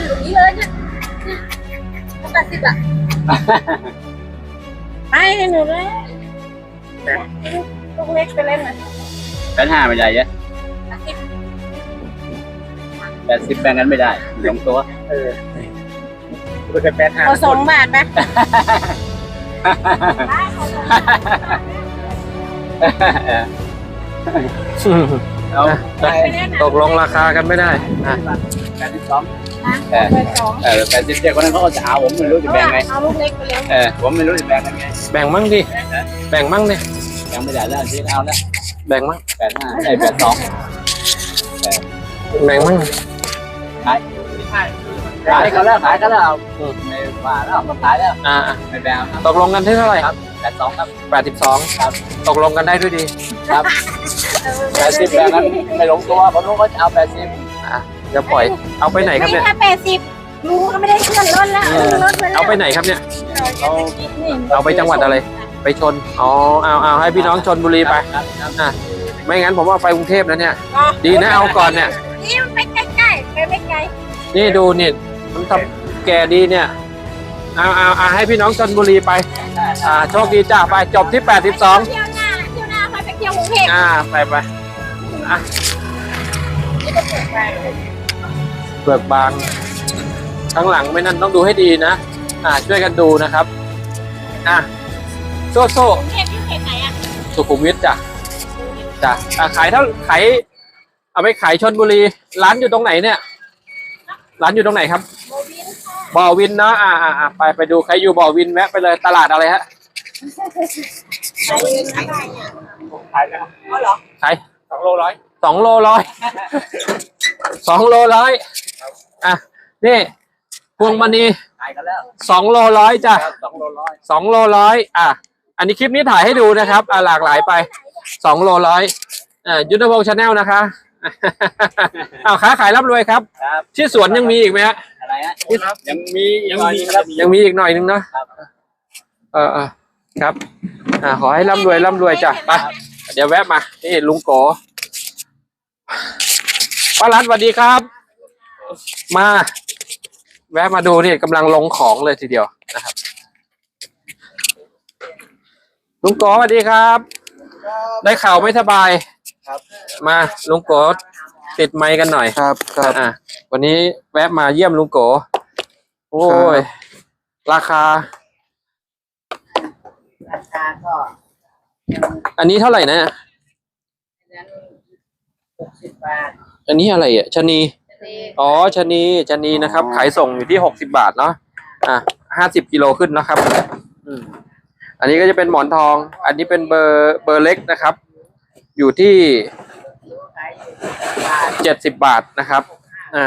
นอยู่นี้เลยเนี่ยแปดสิบอะไปหนูเลยลูกเล็กไปเล่นหน่อยแปดห้าไม่ได้เยอะแปดสิบแปดสิบแบ่งกันไม่ได้ลงตัว เออมันจะแปดห้าเอาสองบาทไหมเอาตกลงราคากันไม่ได้อะแปดสิบสอง แปดสองเออแปดสิบเจ็ดคนนั้นเขาก็จะเอาผมไม่รู้จะแบ่งไงเอาลูกเล็กไปเลี้ยงเออผมไม่รู้จะแบ่งกันไงแบ่งมั่งดิ แบ่งมั่งดิแบ่งไม่ได้แล้วที่เอาแล้วแบ่งมั่งแปดห้าไอ้แปดสองแบ่งมั่งขายขายเขาแล้วขายเขาแล้วเอาไม่ว่าแล้วเอามาขายแล้วอ่าไม่แบ่งครับตกลงกันที่เท่าไหร่ครับแปดสองครับแปดสิบสองครับตกลงกันได้ด้วยดีครับแปดสิบแบ่งกันไม่ลงตัวผมรู้ว่าจะเอาแปดสิบ อะอย่าปล่อย เอาไปไหนครับไม่เนี่ยแค่แปดสิบลุงก็ไม่ได้เลื่อนรถแล้วขึ้นรถไปแล้วเอาไปไหนครับเนี่ย เอาเอาไปจังหวัดอะไร ไปชน อ๋อ เอาเอาให้พี่น้องชนบุรีไป ครับครับอะ ไม่งั้นผมว่าไปกรุงเทพนะเนี่ย ดีนะเอาก่อนเนี่ย นี่มันไปใกล้ๆไปไม่ไกลนี่ดูนี่มันทำแก่ดีเนี่ย เอาเอาเอาให้พี่น้องชนบุรีไป อ่า โชคดีจ้าไปจบที่แปดสิบสองเที่ยวหน้าเที่ยวหน้าค่อยไปเที่ยวกรุงเทพอ่า ไปไปอะนี่ก็เปิดไปเป ลือกบางข้างหลังไม่นั่นต้องดูให้ดีนะอ่าช่วยกันดูนะครับอะโซ่โซ่กรุงเทพอยู่เขตไหนอะสุขุมวิทจ้ะจ้ะอ่าขายเท่าขายเอาไปขายชนบุรี ร้านอยู่ตรงไหนเนี่ย ร้านอยู่ตรงไหนครับโมบินค่ะบ่อวินเนาะอ่าอ่าอ่าไปไปดูใครอยู่บ่อวินแวะไปเลยตลาดอะไรฮะไปอะไรเนี่ยขายแล้วอ๋อเหรอขายสองโลร้อยสองโลร้อยสองโลร้อย อะนี่พวงมณีขายกันแล้วสองโลร้อยจ้ะครับสองโลร้อยสองโลร้อยอะ อันนี้คลิปนี้ถ่ายให้ดูนะครับอะหลากหลายไปสองโลร้อยอ่ายุทธพงศ์ชาแนลนะคะอ้าวค้าขายร่ำรวยครับครับที่สวนยังมีอีกไหมฮะอะไรฮะยังมียังมีครับยังมีอีกหน่อยนึงเนาะครับเออเออครับ อ่าขอให้ร่ำรวยร่ำรวยจ้ะไปเดี๋ยวแวะมานี่ลุงโกป้ารัตสวัสดีครับ มาแวะมาดูนี่กำลังลงของเลยทีเดียวนะครับลุงโกสวัสดีครับ ได้ข่าวไม่สบายครับ มาลุงโกติดไมค์กันหน่อยครับครับอะวันนี้แวะมาเยี่ยมลุงโก โอ้ย ราคา ราคาก็อันนี้เท่าไหร่นะนั้นหกสิบบาท อันนี้อะไรอะชะนีนี่ อ๋อชะนีชะนีนะครับ ขายส่งอยู่ที่หกสิบาทเนาะอะห้าสิบกิโลขึ้นนะครับอืมอันนี้ก็จะเป็นหมอนทอง อันนี้เป็นเบอร์เบอร์เล็กนะครับ อยู่ที่ขายอยู่บาทเจ็ดสิบบาทนะครับ อ่า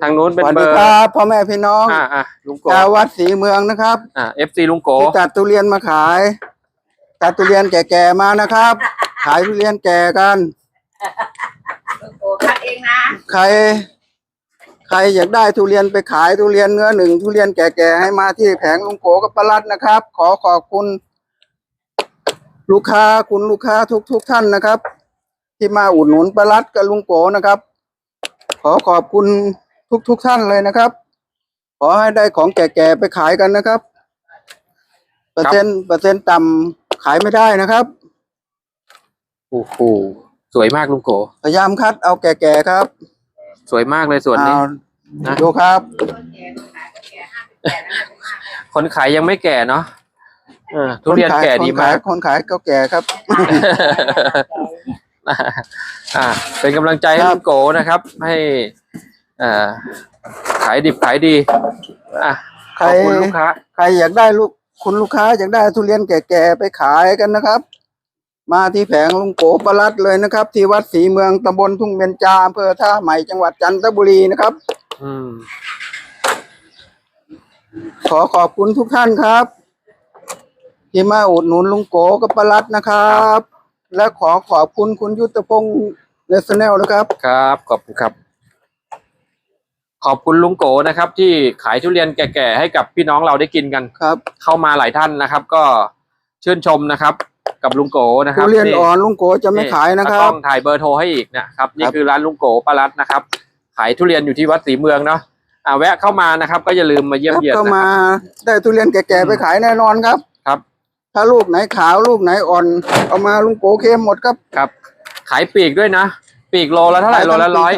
ทางนู้นสเป็นวัสเบดีอร์ครับพ่อแม่พี่น้องอ่าอ่าลุงโกชาววัดศรีเมืองนะครับ อ่าเอฟซีลุงโกที่ตัดทุเรียนมาขายตัดทุเรียนแก่ๆมานะครับ ขายทุเรียนแก่กันโอ้คัด เองนะ ใคร ใครอยากได้ทุเรียนไปขายทุเรียนเนื้อหนึ่งทุเรียนแก่ๆให้มาที่แผงลุงโกกับปลัดนะครับ ขอขอบคุณ ลูกค้าคุณลูกค้าทุกทุกๆท่านนะครับ ที่มาอุดหนุนปลัดกับลุงโกนะครับ ขอขอบคุณทุกทุกๆท่านเลยนะครับ ขอให้ได้ของแก่ๆไปขายกันนะครับ เปอร์เซ็นต์เปอร์เซ็นต์ต่ำขายไม่ได้นะครับโอ้โห สวยมากลุงโก พยายามคัดเอาแก่ๆครับสวยมากเลยส่วนนี้ เอานะ ดูครับ คนขายยังไม่แก่เนาะเออทุเรียนคขายแก่ดีมาก คนขายคนขายก็แก่ครับ อ่า เป็นกำลังใจให้ครับลุงโกนะครับ ให้อ่าขายดิบขายดีอะขใคร อบคุณลูกค้า ใครอยากได้ลูกคุณลูกค้าอยากได้ทุเรียนแก่ๆไปขายกันนะครับ มาที่แผงลุงโกปลัดเลยนะครับ ที่วัดศรีเมืองตำบลทุ่งเบญจาอำเภอท่าใหม่จังหวัดจันทบุรีนะครับ อืม ขอขอบคุณทุกท่านครับ ที่มาอุดหนุนลุงโกกับปลัดนะครับ และขอขอบคุณคุณยุทธพงศ์เนสแนลนะครับ ครับ ขอบคุณครับ ขอบคุณลุงโกนะครับ ที่ขายทุเรียนแก่ๆให้กับพี่น้องเราได้กินกัน ครับ เข้ามาหลายท่านนะครับ ก็ชื่นชมนะครับ กับลุงโกนะคทุรับเรียนอ่อนลุงโกจะไม่ขายนะครัต้บองถ่ายเบอร์โทรให้อีกนะครับนี่ครับคือร้านลุงโกปารัตนะครับขายทุเรียนอยู่ที่วัดศรีเมืองเนาะอ่าแวะเข้ามานะครับ ก็อย่าลืมมาเยี่ยมครับเยียนก็นะมาได้ทุเรียนแก่ๆไปขายแน่นอนครับครับ ถ้าลูกไหนขาวลูกไหนอ่อนเอามาลุงโกเค็มหมดครับครับ ขายปีกด้วยนะ ปีกโลละเท่าไหร่โลละร้อย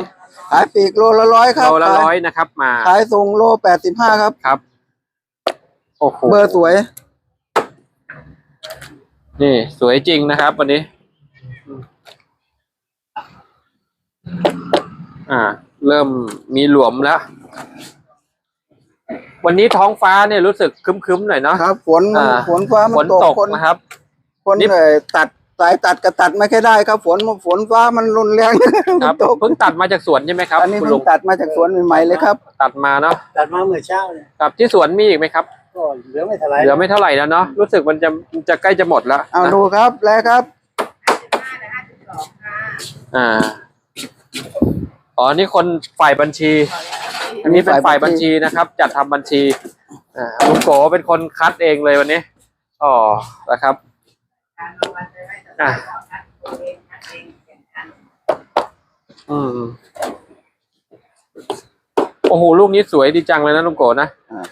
ขายปีกโลละร้อยครับโลละขายร้อยนะครับ มาขายส่งโลแปดสิบห้าครับครับโอ้โหเบอร์สวย นี่สวยจริงนะครับ วันนี้ อ่า เริ่มมีหลวมแล้ว วันนี้ท้องฟ้าเนี่ยรู้สึกครึ้มๆหน่อยเนาะครับฝนอ่าฝนฟ้ามัฝนนตกตกคนนะครับ คนนี่ เอ่อตัดสายตัดก็ตัดไม่ค่อยได้ครับ ฝนฝนฟ้ามันรุนแรงครับตกเพิ่งตัดมาจากสวนใช่ไหมครับอันนี้คุณเพิ่ลุงงตัดมาจากสวนใหม่ๆเลยครับตัดมาเนาะตัดมาเมื่อเช้าเนี่ยครับที่สวนมีอีกไหมครับ ก็เหลือไม่เท่าไหรเหลือไม่เท่าไหร่แล้วเนาะรู้สึกมันจะจะใกล้จะหมดแล้วเอานะดูครับแล้วครับอ่าอ๋อนี่คนฝ่ายบัญชี อันนี้เป็นฝ่ายบัญชีนะครับ จัดทำบัญชีอ่าลุงโกเป็นคนคัดเองเลยวันนี้อ๋อนะครับ อะ อืมโอ้โหลูกนี้สวยดีจังเลยนะลุงโกนะอ่า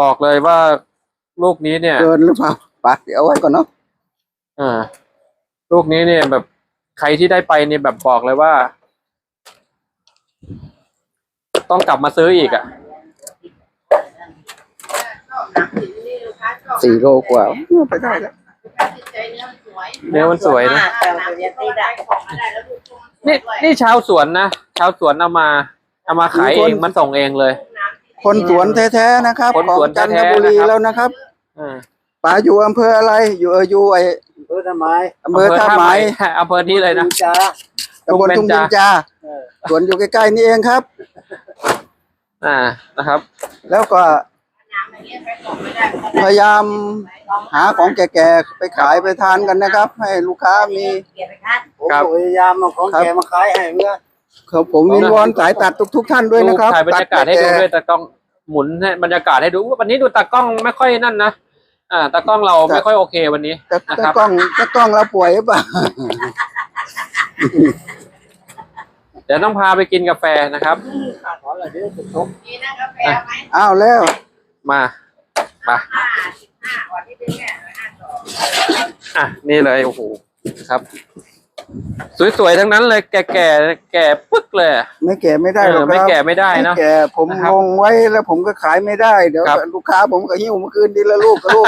บอกเลยว่าลูกนี้เนี่ย เกินหรือเปล่าไปเดี๋ยวเอาไว้ก่อนเนาะอ่า ลูกนี้เนี่ยแบบใครที่ได้ไปเนี่ยแบบบอกเลยว่า ต้องกลับมาซื้ออีกอะ สี่โลกว่าไปได้แล้วเนื้อมันสวยนะ แต่มันจะตีได้ของอะไรแล้วลูกชมนี่นี่ชาวสวนนะชาวสวนเอามา เอามาขายเองมาส่งเองเลย คนสวนแท้ๆนะครับคนของสวนจันทแท้ๆบุรีนะครับ แล้วนะครับอ่าป๋าอยู่อำเภออะไร อยู่เอออยู่ไอเพื่อทำไมอำเภอท่าไม้อำเภอนี้เลยนะ จ้าตำบลทุ่ทุ่งงเบญจายินจาสวนอยู่ใกล้ๆนี่เองครับ อ่านะครับ แล้วก็พยายามหาของแก่ๆไปขายไปทานกันนะครับ ให้ลูกค้ามี เกียรติคัดผมครับ พยายามเอาของแกมาขายให้เมื่อ ครับผมวิงวอนสายตัดทุกๆท่านด้วยนะครับถ่ายบรรยากาศให้ดูตัด้วยตากล้องหมุนให้บรรยากาศให้ดูวันนี้ดูตากล้องไม่ค่อยนั่นนะอ่าตากล้องเราไม่ค่อยโอเควันนี้แต่นะแต่ครับกล้องแต่กล้องเราป่วยหรือเปล่าเดี๋ยวต้องพาไปกินกาแฟนะครับขออะไรเดี๋ยวจะตกมีนะกาแฟไหมอ้าวแล้ว มามาห้าสิบห้าวันที่เป็นแค่ห้าสองอะนี่เลยโอ้โหครับ สวยๆทั้งนั้นเลยแก่แก่แก่ปึ๊กเลยอะ ไม่แก่ไม่ได้หรอกเออคไม่รับแก่ไม่ได้ไม่เนาะแก่ผมนะครับลงไว้แล้วผมก็ขายไม่ได้เดี๋ยวครับลูกค้าผมก็หิ้วมาคืนดีละลูกกับลูก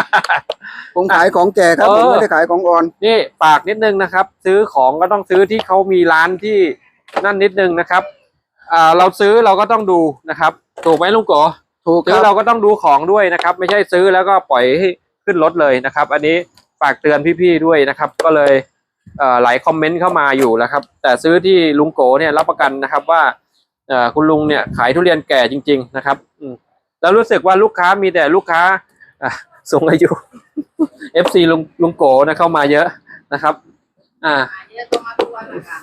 ผมขายของแก่ครับ เออ ผมไม่ได้ขายของอ่อน นี่ฝากนิดนึงนะครับ ซื้อของก็ต้องซื้อที่เขามีร้านที่นั่นนิดนึงนะครับอ่าเราซื้อเราก็ต้องดูนะครับ ถูกไหมลุงโกถูกคซื้อรับเราก็ต้องดูของด้วยนะครับ ไม่ใช่ซื้อแล้วก็ปล่อยให้ขึ้นรถเลยนะครับ อันนี้ฝากเตือนพี่ๆด้วยนะครับ ก็เลยเอ่อ หลายคอมเมนต์เข้ามาอยู่นะครับ แต่ซื้อที่ลุงโกเนี่ยรับประกันนะครับว่าคุณลุงเนี่ยขายทุเรียนแก่จริง ๆ นะครับอืแล้วรู้สึกว่าลูกค้ามีแต่ลูกค้าอะสูงอายุ FC ลุงลุงโกนะเข้ามาเยอะนะครับ อ่าเยอะก็มากวันนะคะ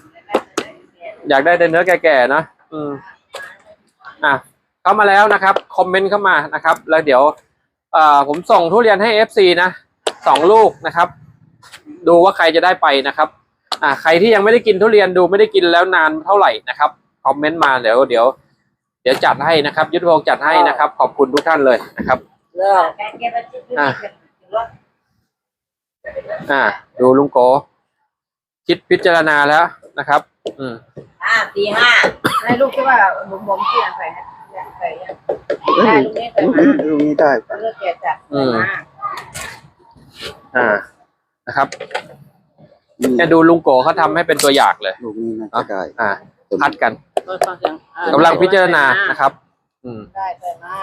อยากได้แต่เนื้อแก่ๆนะอืมอะเข้ามาแล้วนะครับคอมเมนต์เข้ามานะครับ แล้วเดี๋ยว เอ่อผมส่งทุเรียนให้ FC นะสองลูกนะครับ ดูว่าใครจะได้ไปนะครับอ่าใครที่ยังไม่ได้กินทุเรียนดูไม่ได้กินแล้วนานเท่าไหร่นะครับคอมเมนต์มาเดี๋ยวเดี๋ยวเดี๋ยวจัดให้นะครับ ยุทธพงศ์จัดให้นะครับ ขอบคุณทุกท่านเลยนะครับแล้วแกเก็บไปที่ที่รถอ่า ดูลุงโก คิดพิจารณาแล้วนะครับ อืมห้าสี่ห้าให้ลูกที่ว่าผมผมที่ใส่ให้ใส่ได้ลูกนี้ใส่มาดูนี้ได้ปะเลือกแกจัดมาอ่า นะครับแค่ดูลุงโกเขาทำให้เป็นตัวอย่างเลย ลูกนี้น่าจะได้อ่าพัดกันตัวฟังเสียงกำลังพิจารณานะครับ อืมได้ใส่มา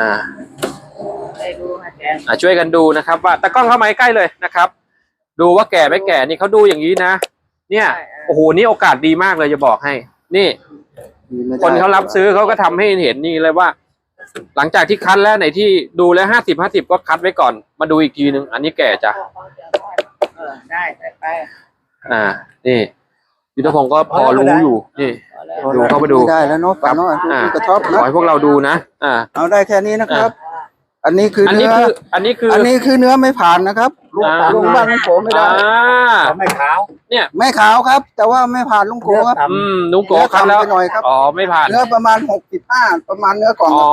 อ่า ได้ดูค่ะแกอ่าช่วยกันดูนะครับว่าตะกล้องเข้ามาใกล้เลยนะครับ ดูว่าแก่ไม่แก่นี่เขาดูอย่างนี้นะ เนี่ยโอ้โหนี่โอกาสดีมากเลยจะบอกให้ นี่ คนเขารับซื้อเขาก็ทำให้เห็นนี่เลยว่า หลังจากที่คัดแล้วไหนที่ดูแล้วห้าสิบห้าสิบก็คัดไว้ก่อน มาดูอีกทีนึงอันนี้แก่จ้ะเอ อได้ใส่ไปอ่า นี่ ยุทธพงศ์ก็พอรู้อยู่ นี่ พอแล้วดูเข้าไปดู ไม่ได้แล้วเนาะปะเนาะอ่าดูกระทบขนะอให้พวกเราดูนะ อ่า เอาได้แค่นี้นะครับ อันนี้คืออันนี้เนื้อคือ อันนี้คืออัอันนี้คือเนื้อไม่ผ่านนะครับลุงอ่าลุงบ้านลุงโกไม่ได้อ่าเขาไม่ขาวไม่ขาวครับ แต่ว่าไม่ผ่านลุงโกครับอืมลุงโกเนื้อคัดแล้ว ต่ำไปหน่อยครับ อ๋อ ไม่ผ่าน เนื้อประมาณหกสิบห้าประมาณเนื้อกล่องอ๋อ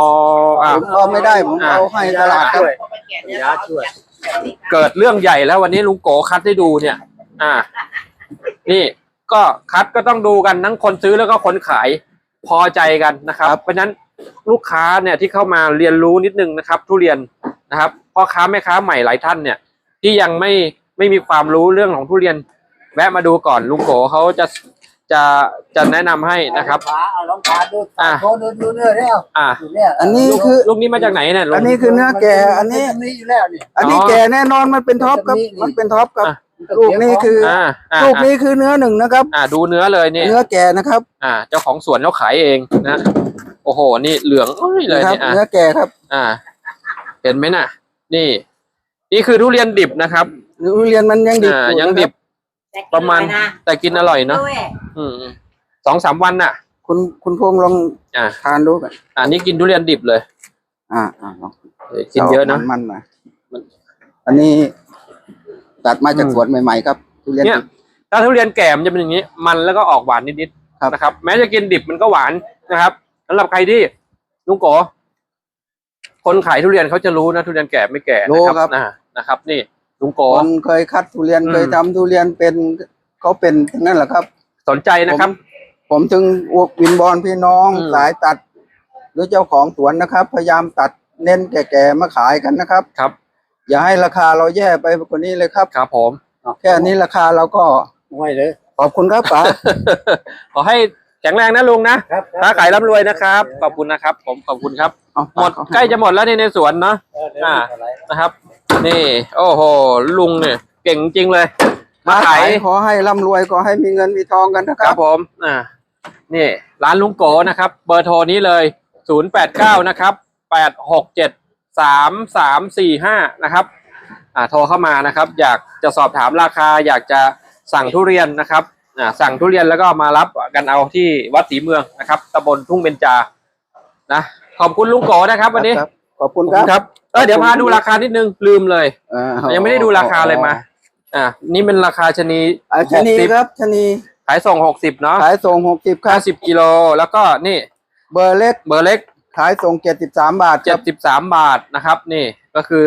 คอะรับผมเอาไม่ได้ผมเอาให้ตลาดครับเอาไปแกะเนื้อยาช่วย เกิดเรื่องใหญ่แล้ววันนี้ลุงโกคัดให้ดูเนี่ย อ่า นี่ก็คัดก็ต้องดูกันทั้งคนซื้อแล้วก็คนขายพอใจกันนะครับ เพราะฉะนั้นลูกค้าเนี่ยที่เข้ามาเรียนรู้นิดนึงนะครับ ทุเรียนนะครับพ่อค้าแม่ค้าใหม่หลายท่านเนี่ย ที่ยังไม่ไม่มีความรู้เรื่องของทุเรียน แวะมาดูก่อนลุงโกเขาจะ จะจะแนะนำให้นะครับขาเอาลองขาดูอะโชว์ดูดูเนื้อแล้วอ่าดูเนี่ยอันนี้คือ ลูกนี้มาจากไหนเนี่ยลุง อันนี้คือเนื้อแก่อันนี้ มัมีอยู่แล้วนี่ อันนี้อ๋อแก่แน่นอนมันเป็นท็อปครับ นี่นี่มันเป็นท็อปครับ อะ ลูกนี้คืออ่าอ่าลูกนี้คือเนื้อหนึ่งนะครับ อ่าดูเนื้อเลยเนี่ยเนื้อแก่นะครับอ่า เจ้าของสวนเขาขายเองนะ โอ้โห นี่เหลืองเอ้ยเลยนะครับ เนี่ยอะ เนื้อแก่ครับอ่า เห็นไหมน่ะ นี่ นี่คือทุเรียนดิบนะครับ ทุเรียนมันยังดิบอ่า อยังนะคดิรับประมาณ แต่กินอร่อยเนาะ ด้วย อืมสองสามวันน่ะ คุณคุณพงษ์ลองอ่าทานดูกันอ่านี่กินทุเรียนดิบเลย อ่าอ่าลองเออกินเยอะนะ มันๆหน่อยอันนี้ตัดมาจากสวนใหม่ๆครับทุเรียนเนี่ยดิบ ถ้าทุเรียนแก่มันจะเป็นอย่างนี้ มันแล้วก็ออกหวานนิดครับ ๆนะครับ แม้จะกินดิบมันก็หวานนะครับสำหรับใครที่ลุงโกคนขายทุเรียนเขาจะรู้นะทุเรียนแก่ไม่แก่นะครับนะนะครับ นี่ลุงโก คนเคยคัดทุเรียนอืม เคยทำทุเรียนเป็นเขาเป็นทั้งนั่นแหละครับ สนใจนะครับ ผมถึงอวกวินบอลพี่น้องอืม สายตัด หรือเจ้าของสวนนะครับ พยายามตัดเน้นแก่ๆมาขายกันนะครับ ครับอย่าให้ราคาเราแย่ไปกว่านี้เลยครับ ครับผม แค่นี้ราคาเราก็ไว้เลยขอบคุณครับป๋า ขอให้แข็งแรงนะลุงนะครับครับค้าขายร่ำรวยนะครับ ขอบคุณนะครับ ผมขอบคุณครับ เอาหมดใกล้จะหมดแล้วนี่ในสวนเนาะ เออเดี๋ยวอ่าไม่เป็นไร นะครับ นี่ โอ้โห ลุงเนี่ย เก่งจริงเลย มามาขาขายยขอให้ร่ำรวยขอให้มีเงินมีทองกันนะคครัรับบผมอ่านี่ร้านลุงโกนะครับ เบอร์โทรนี้เลย 089 นะครับ867 3345 นะครับอ่าโทรเข้ามานะครับ อยากจะสอบถามราคา อยากจะสั่งทุเรียนนะครับอ่าสั่งทุเรียนแล้วก็มารับกันเอาที่วัดศรีเมืองนะครับตำบลทุ่งเบญจานะขอบคุณลุงโกนะครับ วันนี้ครับขอบคุณครับครับเออเดี๋ยวพาดูราคานิดนึงลืมเลยเออยังไม่ได้ดูราคาเลยมา อ่านี่เป็นราคาชะนีอะชะนีครับชะนีขายส่งหกสิบเนาะขายส่งหกสิบครัห้าบสิบกิโลแล้วก็นี่เบอร์เล็กเบอร์เล็กขายส่งเจ็ดสิบสามบาทคเจ็รัดบสิบสามบาทนะครับ นี่ก็คือ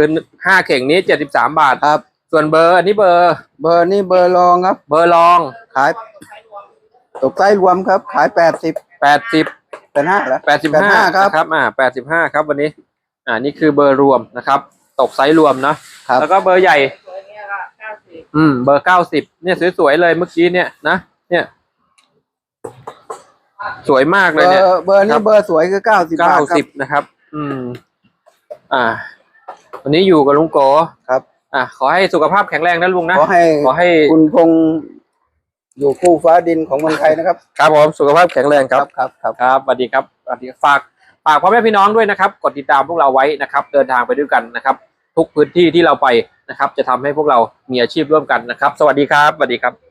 ห้าเข่งนี้เจ็ดสิบสามบาท ครับ ส่วนเบอร์อันนี้เบอร์เบอร์นี่เบอร์รองครับ เบอร์รองขายตกไส้รวมครับ ขายแปดสิบแปดสิบเป็นห้าแล้วแปดสิบห้าครับนะครับ อ่าแปดสิบห้าครับวันนี้ อ่า นี่คือเบอร์รวมนะครับ ตกไซส์รวมเนาะครับ แล้วก็เบอร์ใหญ่ อืม เบอร์เก้าสิบเนี่ยสวยๆเลยเมื่อกี้เนี่ยนะเนี่ย สวยมากเบเลยอเนี่ย ร์เบอร์ครันี่บเบอร์สวยคือเก้าสิบเก้าบาทครัสิบบนะครับ อืม อ่า วันนี้อยู่กับลุงโกครับอะขอให้สุขภาพแข็งแรงนะลุงนะ ขอให้ขอให้ คุณพงษ์อยู่คู่ฟ้าดินของเมืองไทยนะครับครับผม สุขภาพแข็งแรงครับ ครับครับ ครับสวัสดีครับสวัสดีฝากฝากพ่อแม่พี่น้องด้วยนะครับ กดติดตามพวกเราไว้นะครับ เดินทางไปด้วยกันนะครับ ทุกพื้นที่ที่เราไปนะครับ จะทำให้พวกเรามีอาชีพร่วมกันนะครับ สวัสดีครับสวัสดีครับ